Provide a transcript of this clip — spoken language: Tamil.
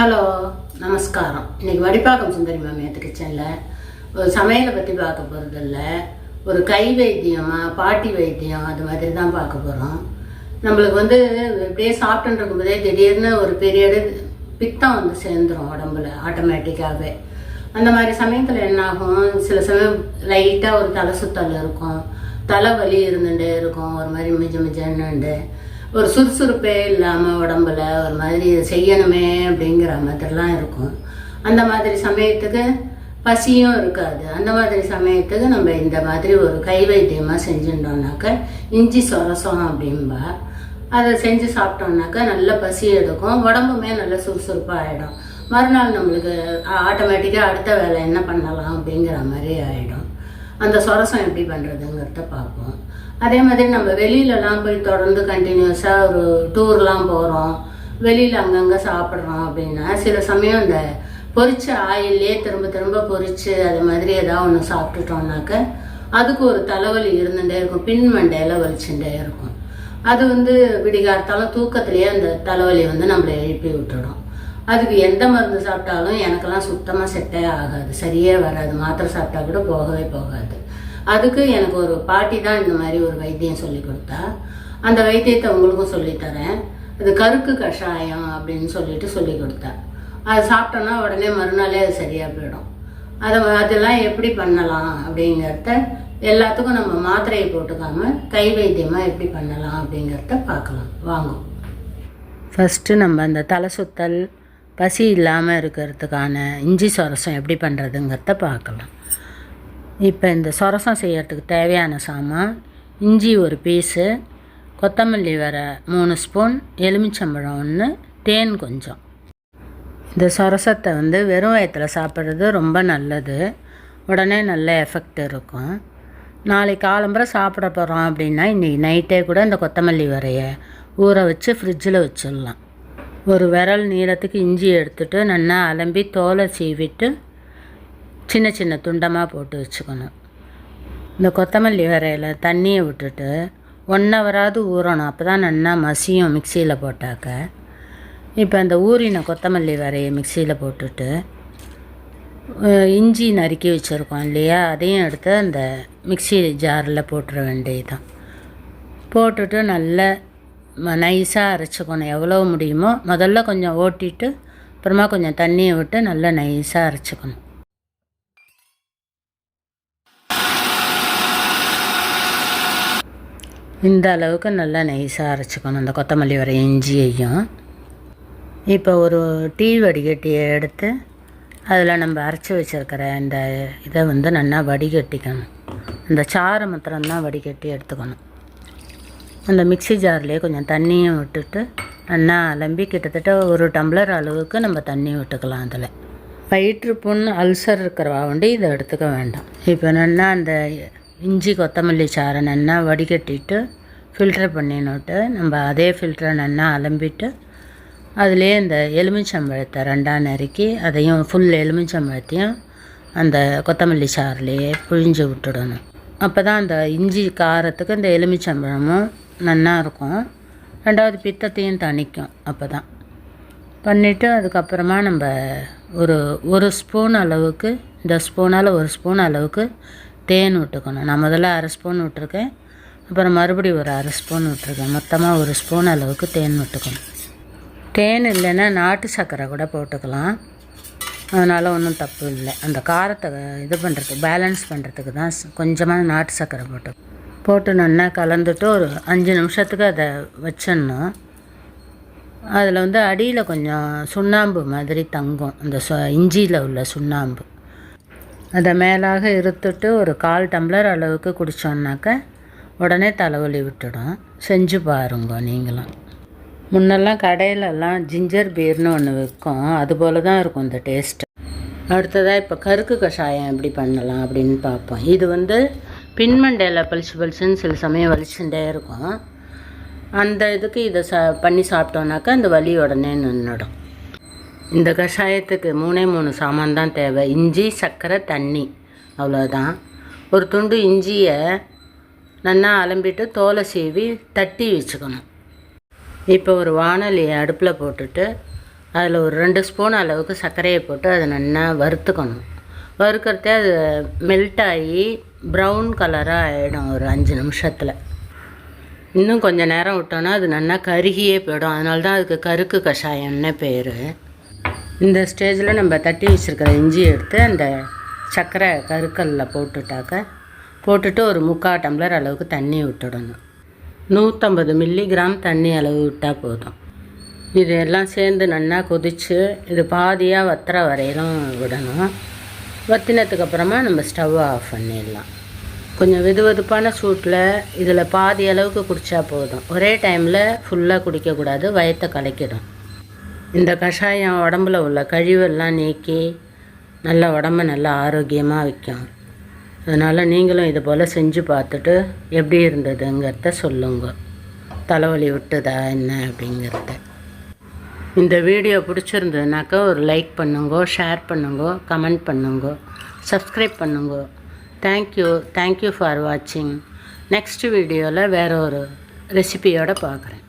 ஹலோ நமஸ்காரம். இன்னைக்கு வடிப்பாக்கம் சுந்தரி மாமியத்து கிச்சனில் ஒரு சமையலை பற்றி பார்க்க போகிறதில்ல ஒரு கை வைத்தியமாக பாட்டி வைத்தியம் அது மாதிரி தான் பார்க்க போகிறோம் நம்மளுக்கு வந்து இப்படியே சாப்பிட்டுட்டு இருக்கும்போதே திடீர்னு ஒரு பீரியடு பித்தம் வந்து சேர்ந்துரும் உடம்புல ஆட்டோமேட்டிக்காகவே அந்த மாதிரி சமயத்தில் என்ன ஆகும் சில சமயம் லைட்டாக ஒரு தலை சுத்தல் இருக்கும். தலைவலி இருந்துகிட்டே இருக்கும். ஒரு மாதிரி மிஜ மிஜன்னுண்டு ஒரு சுறுசுறுப்பே இல்லாமல் உடம்புல ஒரு மாதிரி செய்யணுமே அப்படிங்கிற மாதிரிலாம் இருக்கும். அந்த மாதிரி சமயத்துக்கு பசியும் இருக்காது. அந்த மாதிரி சமயத்துக்கு நம்ம இந்த மாதிரி ஒரு கை வைத்தியமாக செஞ்சுட்டோம்னாக்க இஞ்சி சொரசம் அப்படின்பா அதை செஞ்சு சாப்பிட்டோம்னாக்கா நல்ல பசி எடுக்கும். உடம்புமே நல்ல சுறுசுறுப்பாக ஆகிடும் மறுநாள் நம்மளுக்கு ஆட்டோமேட்டிக்காக அடுத்த வேலை என்ன பண்ணலாம் அப்படிங்கிற மாதிரி ஆகிடும் அந்த சொரசம் எப்படி பண்ணுறதுங்கிறத பார்ப்போம். அதே மாதிரி நம்ம வெளியிலலாம் போய் தொடர்ந்து கண்டினியூஸாக ஒரு டூர்லாம் போகிறோம் வெளியில் அங்கங்கே சாப்பிட்றோம் அப்படின்னா சில சமயம் அந்த பொரிச்ச ஆயிலே திரும்ப திரும்ப பொரிச்சு அது மாதிரி ஏதாவது ஒன்று சாப்பிட்டுட்டோம்னாக்க அதுக்கு ஒரு தலைவலி இருந்துகிட்டே இருக்கும். பின் மண்டையில் வலிச்சுட்டே இருக்கும். அது வந்து விடிகார்த்தாலும் தூக்கத்திலேயே அந்த தலைவலி வந்து நம்மளை எழுப்பி விட்டுடும். அதுக்கு எந்த மருந்து சாப்பிட்டாலும் எனக்கெல்லாம் சுத்தமாக செட்டே ஆகாது. சரியே வராது. மாத்திரை சாப்பிட்டா கூட போகவே போகாது. அதுக்கு எனக்கு ஒரு பாட்டி தான் இந்த மாதிரி ஒரு வைத்தியம் சொல்லி கொடுத்தா. அந்த வைத்தியத்தை உங்களுக்கும் சொல்லித்தரேன் அது கருக்கு கஷாயம் அப்படின்னு சொல்லிட்டு சொல்லி கொடுத்தா. அது சாப்பிட்டோன்னா உடனே மறுநாளே அது சரியாக போயிடும். அதை அதெல்லாம் எப்படி பண்ணலாம் அப்படிங்கிறத எல்லாத்துக்கும் நம்ம மாத்திரையை போட்டுக்காமல் கை வைத்தியமாக எப்படி பண்ணலாம் அப்படிங்கிறத பார்க்கலாம். வாங்கும் ஃபஸ்ட்டு நம்ம அந்த தலை சுத்தல் பசி இல்லாமல் இருக்கிறதுக்கான இஞ்சி சொரசம் எப்படி பண்ணுறதுங்கிறத பார்க்கலாம். இப்போ இந்த சொரசம் செய்யறதுக்கு தேவையான சாமான் இஞ்சி ஒரு பீஸு கொத்தமல்லி வர மூணு ஸ்பூன் எலுமிச்சம்பழம் ஒன்று தேன் கொஞ்சம். இந்த சொரசத்தை வந்து வெறும் வயத்தில் சாப்பிட்றது ரொம்ப நல்லது. உடனே நல்ல எஃபெக்ட் இருக்கும். நாளைக்கு காலம்பரை சாப்பிட போகிறோம் அப்படின்னா இன்றைக்கி நைட்டே கூட இந்த கொத்தமல்லி வரைய ஊற வச்சு ஃப்ரிட்ஜில் வச்சிடலாம். ஒரு விரல் நீளத்துக்கு இஞ்சி எடுத்துகிட்டு நல்லா அலம்பி தோலை சீவிட்டு சின்ன சின்ன துண்டமாக போட்டு வச்சுக்கணும். இந்த கொத்தமல்லி வரையில் தண்ணியை விட்டுட்டு ஒன் ஹவராவது ஊறணும். அப்போ தான் நல்லா மசியும் மிக்சியில் போட்டாக்க. இப்போ அந்த ஊறின கொத்தமல்லி வரையை மிக்சியில் போட்டுட்டு இஞ்சி நறுக்கி வச்சுருக்கோம் இல்லையா? அதையும் எடுத்து அந்த மிக்ஸி ஜாரில் போட்டுற வேண்டியதுதான். போட்டுட்டு நல்லா நைஸாக அரைச்சிக்கணும். எவ்வளோ முடியுமோ முதல்ல கொஞ்சம் ஓட்டிட்டு அப்புறமா கொஞ்சம் தண்ணியை விட்டு நல்லா நைஸாக அரைச்சிக்கணும். இந்த அளவுக்கு நல்லா நைஸாக அரைச்சிக்கணும். இந்த கொத்தமல்லி வர இஞ்சியையும். இப்போ ஒரு டீ வடிகட்டியை எடுத்து அதில் நம்ம அரைச்சி வச்சுருக்கிற இந்த இதை வந்து நல்லா வடிகட்டிக்கணும். இந்த சாறு மாத்திரம்தான் வடிகட்டி எடுத்துக்கணும். அந்த மிக்ஸி ஜார்லேயே கொஞ்சம் தண்ணியும் விட்டுட்டு நல்லா அலம்பி கிட்டத்தட்ட ஒரு டம்ளர் அளவுக்கு நம்ம தண்ணி விட்டுக்கலாம் அதில். வயிற்று புண் அல்சர் இருக்கிறவா வந்து இதை எடுத்துக்க வேண்டாம். இப்போ நல்லா அந்த இஞ்சி கொத்தமல்லி சாறை நல்லா வடிகட்டிட்டு ஃபில்டர் பண்ணினுட்டு நம்ம அதே ஃபில்டரை நல்லா அலம்பிட்டு அதுலேயே இந்த எலுமிச்சம்பழத்தை ரெண்டாக நறுக்கி அதையும் ஃபுல் எலுமிச்சம்பழத்தையும் அந்த கொத்தமல்லி சாறுலேயே புழிஞ்சு விட்டுடணும். அப்போ தான் அந்த இஞ்சி காரத்துக்கு இந்த எலுமிச்சம்பழமும் நல்லா இருக்கும். ரெண்டாவது பித்தத்தையும் தணிக்கும் அப்போ தான் பண்ணிவிட்டு அதுக்கப்புறமா நம்ம ஒரு ஒரு ஸ்பூன் அளவுக்கு இந்த ஸ்பூனால் ஒரு ஸ்பூன் அளவுக்கு தேன் விட்டுக்கணும். நான் முதல்ல அரை ஸ்பூன் விட்டுருக்கேன். அப்புறம் மறுபடியும் ஒரு அரை ஸ்பூன் விட்டுருக்கேன். மொத்தமாக ஒரு ஸ்பூன் அளவுக்கு தேன் விட்டுக்கணும். தேன் இல்லைன்னா நாட்டு சர்க்கரை கூட போட்டுக்கலாம். அதனால் ஒன்றும் தப்பு இல்லை. அந்த காரத்தை இது பண்ணுறதுக்கு பேலன்ஸ் பண்ணுறதுக்கு தான் கொஞ்சமாக நாட்டு சர்க்கரை போட்டு போட்டு நல்லா கலந்துட்டு ஒரு அஞ்சு நிமிஷத்துக்கு அதை வச்சிடணும். அதில் வந்து அடியில் கொஞ்சம் சுண்ணாம்பு மாதிரி தங்கும். அந்த இஞ்சியில் உள்ள சுண்ணாம்பு. அதை மேலாக இருத்துட்டு ஒரு கால் டம்ளர் அளவுக்கு குடித்தோம்னாக்க உடனே தலைவலி விட்டுடும். செஞ்சு பாருங்க நீங்களும். முன்னெல்லாம் கடையிலலாம் ஜிஞ்சர் பீர்னு ஒன்று விற்கும். அது போல தான் இருக்கும் இந்த டேஸ்ட்டு அடுத்ததாக இப்போ கருக்கு கஷாயம் எப்படி பண்ணலாம் அப்படின்னு பார்ப்போம். இது வந்து பின்மண்டையில் பளிச்சு பளிச்சுன்னு சில சமயம் வலிச்சுட்டே இருக்கும். அந்த இதுக்கு இதை சா பண்ணி சாப்பிட்டோன்னாக்கா அந்த வலி உடனே நின்றுடும் இந்த கஷாயத்துக்கு மூணே மூணு சாமான் தான் தேவை. இஞ்சி சர்க்கரை தண்ணி. அவ்வளோதான் ஒரு துண்டு இஞ்சியை நல்லா அலம்பிட்டு தோலை சீவி தட்டி வச்சுக்கணும். இப்போ ஒரு வானொலியை அடுப்பில் போட்டுட்டு அதில் ஒரு ரெண்டு ஸ்பூன் அளவுக்கு சர்க்கரையை போட்டு அதை நல்லா வறுத்துக்கணும். வறுக்கிறதே அது மெல்ட் ஆகி ப்ரௌன் கலராக ஆகிடும் ஒரு அஞ்சு நிமிஷத்தில். இன்னும் கொஞ்சம் நேரம் விட்டோன்னா அது நல்லா கருகியே போயிடும். அதனால தான் அதுக்கு கருக்கு கஷாயம்னு பேர். இந்த ஸ்டேஜில் நம்ம தட்டி வச்சுருக்கிற இஞ்சி எடுத்து அந்த சர்க்கரை கருக்கல்ல போட்டுட்டாக்க போட்டுட்டு ஒரு முக்கால் டம்ளர் அளவுக்கு தண்ணி விட்டுடணும். நூற்றம்பது மில்லிகிராம் தண்ணி அளவு விட்டால் போதும். இது எல்லாம் சேர்ந்து நல்லா கொதித்து இது பாதியாக வத்துற வரையிலும் விடணும். வத்தினதுக்கு அப்புறமா நம்ம ஸ்டவ் ஆஃப் பண்ணிடலாம். கொஞ்சம் வெது வெதுப்பான சூட்டில் இதில் பாதி அளவுக்கு குடித்தா போதும். ஒரே டைமில் ஃபுல்லாக குடிக்கக்கூடாது வயத்தை கலக்கிடும். இந்த கஷாயம் உடம்புல உள்ள கழிவெல்லாம் நீக்கி நல்ல உடம்ப நல்லா ஆரோக்கியமாக வைக்கும். அதனால் நீங்களும் இது போல் செஞ்சு பார்த்துட்டு எப்படி இருந்ததுங்கிறத சொல்லுங்க. தலைவலி விட்டுதா என்ன அப்படிங்கிறத. இந்த வீடியோ பிடிச்சிருந்ததுனாக்கா ஒரு லைக் பண்ணுங்க ஷேர் பண்ணுங்க கமெண்ட் பண்ணுங்க சப்ஸ்கிரைப் பண்ணுங்க. Thank you thank you for வாட்சிங் நெக்ஸ்ட் வீடியோவில் வேற ஒரு ரெசிபியோடு பார்க்குறேன்.